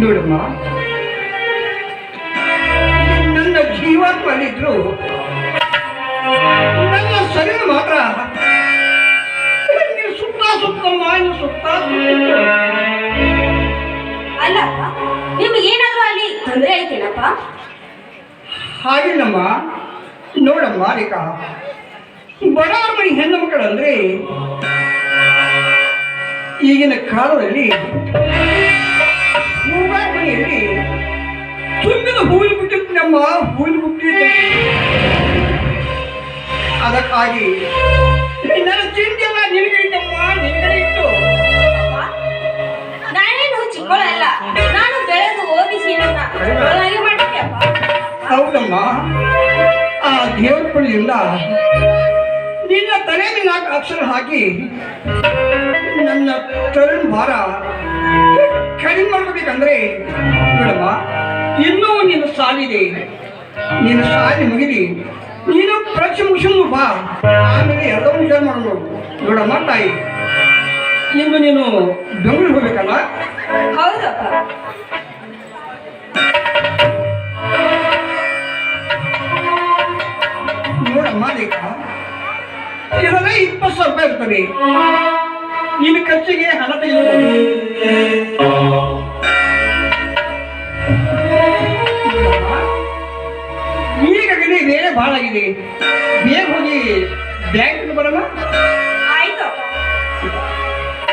ನೋಡಮ್ಮ. ನನ್ನ ಜೀವಾತ್ಮಲ್ಲಿದ್ರು ನನ್ನ ಸರಿ ಮಾತ್ರ. ನೀವು ಸುತ್ತ ಸುತ್ತಮ್ಮ ಇನ್ನು ಸುತ್ತ ಅಲ್ಲ ಅಲ್ಲಪ್ಪ ನಿಮ್ಗೆ ಏನಾದ್ರೂ ಅಲ್ಲಿ ತೊಂದರೆ ಐತೇನಪ್ಪ ಹಾಗಿಲ್ಲಮ್ಮ. ನೋಡಮ್ಮ ರೇಖಾ ಬಡವರ ಮನೆ ಹೆಣ್ಣು ಮಕ್ಕಳಂದ್ರೆ ಈಗಿನ ಕಾಲದಲ್ಲಿ ನಮ್ಮ ಹೂವಿನ ಬುಟ್ಟಿ ಅದಕ್ಕಾಗಿ ನನ್ನ ಚಿಂತೆ ನಿನಗೆ ಇಟ್ಟಮ್ಮ ನಿನಗೆ ಇಟ್ಟು. ನಾನೇನು ಚಿಕ್ಕವಳಲ್ಲ ನಾನು ಬೆಳೆದು ಓದಿಸಿ ಹೌದಮ್ಮ. ಆ ದೇವರ ಬಳಿಯಿಂದ ನಿನ್ನ ತಲೆ ನಾಲ್ಕು ಅಕ್ಷರ ಹಾಕಿ ನನ್ನ ತರುಣ್ ಭಾರ ಕಡಿಮೆ ಮಾಡ್ಕೋಬೇಕಂದ್ರೆ ನೋಡಮ್ಮ ಇನ್ನೂ ನಿನ್ನ ಸಾಲಿದೆ. ನಿನ್ನ ಸಾಲಿ ಮುಗಿದಿ ನೀನು ಪರೀಕ್ಷೆ ಮುಗಿಸ್ಕೊಂಡು ಬಾ. ಆಮೇಲೆ ಎಲ್ಲ ವಿಚಾರ ಮಾಡೋದು ನೋಡಮ್ಮ ತಾಯಿ. ಇನ್ನು ನೀನು ಬೆಂಗಳೂರು ಹೋಗ್ಬೇಕಲ್ಲ? ಹೌದಪ್ಪ. ನೋಡಮ್ಮ ಲೇಖ. ಇದೆಲ್ಲ ಇಪ್ಪತ್ತು ಸಾವಿರ ರೂಪಾಯಿ ಇರ್ತದೆ. ನಿನ್ನ ಖರ್ಚಿಗೆ ಹಣ ತೆಗೆದುಕೊಂಡು ಭಾಳ ಆಗಿದೆ ಬೇಗ ಹೋಗಿ ಬ್ಯಾಂಕ್ ಬರೋಣ